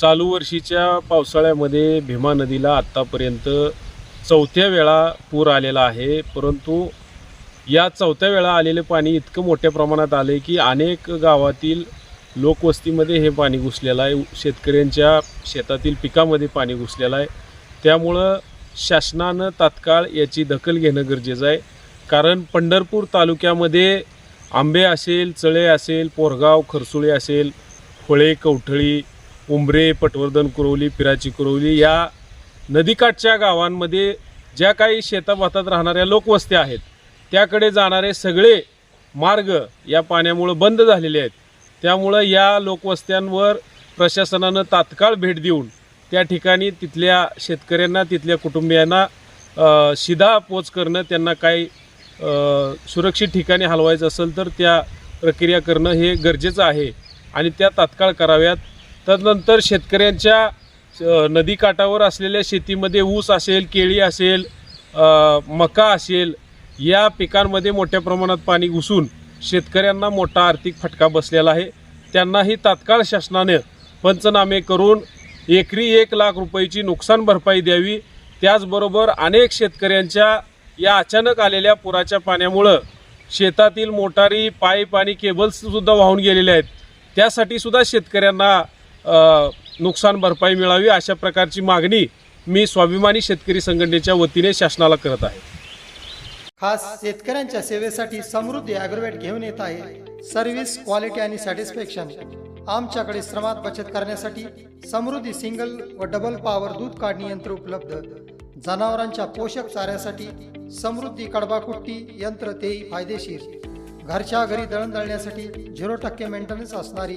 चालू वर्षीच्या पावसाळ्यामध्ये भीमा नदीला आत्तापर्यंत चौथ्या वेळा पूर आलेला आहे. परंतु या चौथ्या वेळा आलेले पाणी इतकं मोठ्या प्रमाणात आले की अनेक गावातील लोकवस्तीमध्ये हे पाणी घुसलेलं आहे. शेतकऱ्यांच्या शेतातील पिकामध्ये पाणी घुसलेलं आहे. त्यामुळं शासनानं तात्काळ याची दखल घेणं गरजेचं आहे. कारण पंढरपूर तालुक्यामध्ये आंबे असेल चळे असेल पोरगाव खरसुळे असेल फळे कवठळी उंबरे पटवर्धन कुरवली पिराची कुरवली या नदीकाठच्या गावांमध्ये ज्या काही शेताभातात राहणाऱ्या लोकवस्त्या आहेत त्याकडे जाणारे सगळे मार्ग या पाण्यामुळं बंद झालेले आहेत. त्यामुळं या लोकवस्त्यांवर प्रशासनानं तात्काळ भेट देऊन त्या ठिकाणी तिथल्या शेतकऱ्यांना तिथल्या कुटुंबियांना शिधा पोच करणं त्यांना काही सुरक्षित ठिकाणी हलवायचं असेल तर त्या प्रक्रिया करणं हे गरजेचं आहे आणि त्या तात्काळ कराव्यात. तदनंतर शेतकऱ्यांच्या नदीकाठावर असलेल्या शेतीमध्ये ऊस असेल केळी असेल मका असेल या पिकांमध्ये मोठ्या प्रमाणात पाणी घुसून शेतकऱ्यांना मोठा आर्थिक फटका बसलेला आहे. त्यांनाही तात्काळ शासनाने पंचनामे करून एकरी एक लाख रुपयाची नुकसान भरपाई द्यावी. त्याचबरोबर अनेक शेतकऱ्यांच्या या अचानक आलेल्या पुराच्या पाण्यामुळं शेतातील मोटारी पाईप आणि केबल्ससुद्धा वाहून गेलेल्या आहेत. त्यासाठी सुद्धा शेतकऱ्यांना नुकसान भरपाई मिळावी अशा प्रकारची मागणी मी स्वाभिमानी शेतकरी संघटनेच्या वतीने शासनाला करत आहे. खास शेतकऱ्यांच्या सेवेसाठी समृद्धी ॲग्रोवेट घेऊन येत आहे. सर्व्हिस क्वालिटी आणि सॅटिस्फॅक्शन. आमच्याकडे श्रमात बचत करण्यासाठी समृद्धी सिंगल व डबल पॉवर दूध काढणी यंत्र उपलब्ध. जनावरांच्या पोषक चाऱ्यासाठी समृद्धी कडबाकुट्टी यंत्र तेही फायदेशीर. घरच्या घरी दळण दळण्यासाठी झिरो टक्के मेंटेनन्स असणारी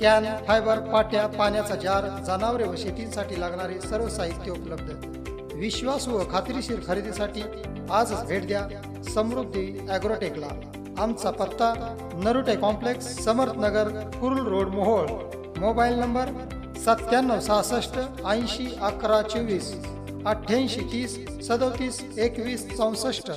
कॅन फायबर पाट्या पाण्याचा जार जनावरे व शेतीसाठी लागणारे सर्व साहित्य उपलब्ध. विश्वासू व खात्रीशीर खरेदीसाठी आजच भेट द्या समृद्धी ॲग्रोटेकला. आमचा पत्ता Narute complex Samarthnagar Kurul road Mohol. Mobile number सत्त्याण्णव सहासष्ट ऐंशी अकरा चोवीस अठ्ठ्याऐंशी तीस सदोतीस एकवीस चौसष्ट.